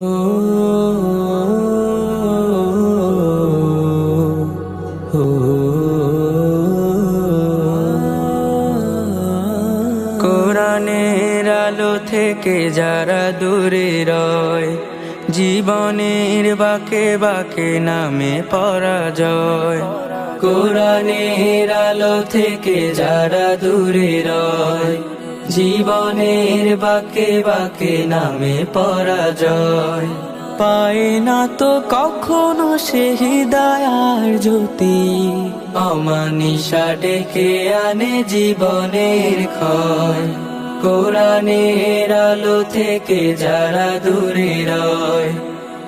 কোরআনের আলো থেকে যারা দূরে রয়, জীবনের বাকে বাকে নামে পরাজয়। কোরআনের আলো থেকে যারা দূরে রয় জীবনের বাকে বাকে নামে পরাজয়। পায় না তো কখনো সে হৃদয়ার জ্যোতি। অমানিসা ডেকে আনে জীবনের ক্ষয়। কোরআনের আলো থেকে যারা দূরে রয়,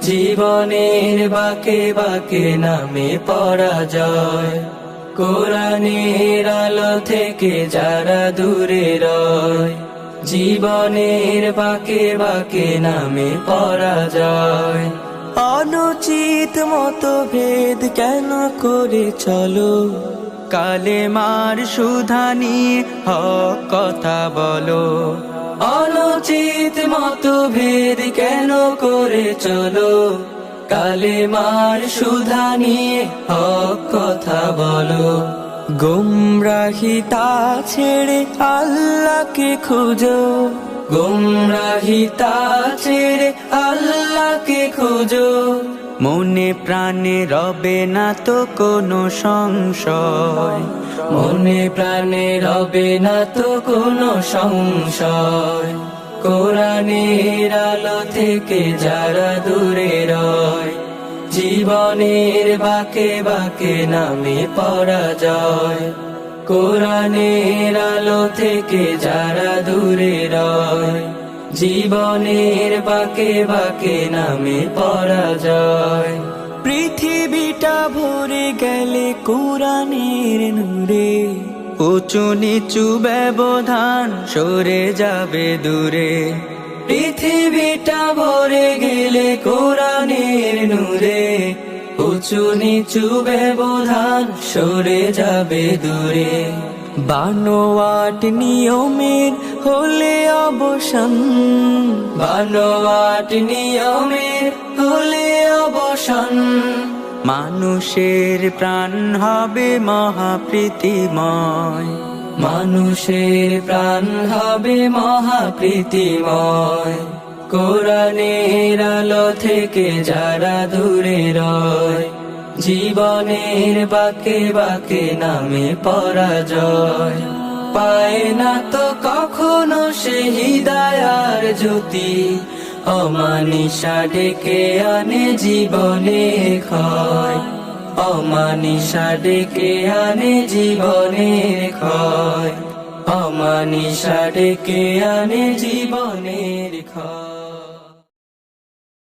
জীবনের বাকে বাকে নামে পরাজয়। কোরআনের আলো থেকে যারা দূরে রয়, জীবনের বাকে বাকে নামে পরাজয় অনুচিত মতভেদ কেন করে চলো? কালে মার সুধা নিয়ে হক কথা বলো। অনুচিত মতভেদ কেন করে চলো? কালে মার সুধা নিয়ে হক কথা বলো। গুমরাহিতা ছেড়ে আল্লাহকে খুঁজো। গুমরাহিতা ছেড়ে আল্লাহকে খুঁজো। মনে প্রাণে রবে না তো কোনো সংশয়। মনে প্রাণে রবে না তো কোনো সংশয়। কোরআনের আলো থেকে যারা দূরে রয়, জীবনের বাকে বাকে নামে পরাজয়। কোরআনের আলো থেকে যারা দূরে রয়, জীবনের বাকে বাকে নামে পরাজয়। পৃথিবীটা ভরে গেলে কোরআনের নূরে উঁচু নিচু ব্যবধান সরে যাবে দূরে। পৃথিবীটা ভরে গেলে কোরআনের নূরে। উঁচু নিচু ব্যবধান সরে যাবে দূরে। বানোয়াট নিয়মের হলে অবসান। বানোয়াট নিয়মের হলে অবসান। মানুষের প্রাণ হবে মহাপ্রীতিময়। মানুষের প্রাণ হবে মহাপ্রীতিময়। কোরআনের আলো থেকে যারা দূরে রয়, জীবনের বাকে বাকে নামে পরাজয়। পায় না তো কখনো সে হৃদয়ার জ্যোতি অমানিসা ডেকে আনে জীবনে ক্ষয়। অমানিসা ডেকে আনে জীবনে ক্ষয়। অমানিসা ডেকে আনে জীবনের ক্ষয়।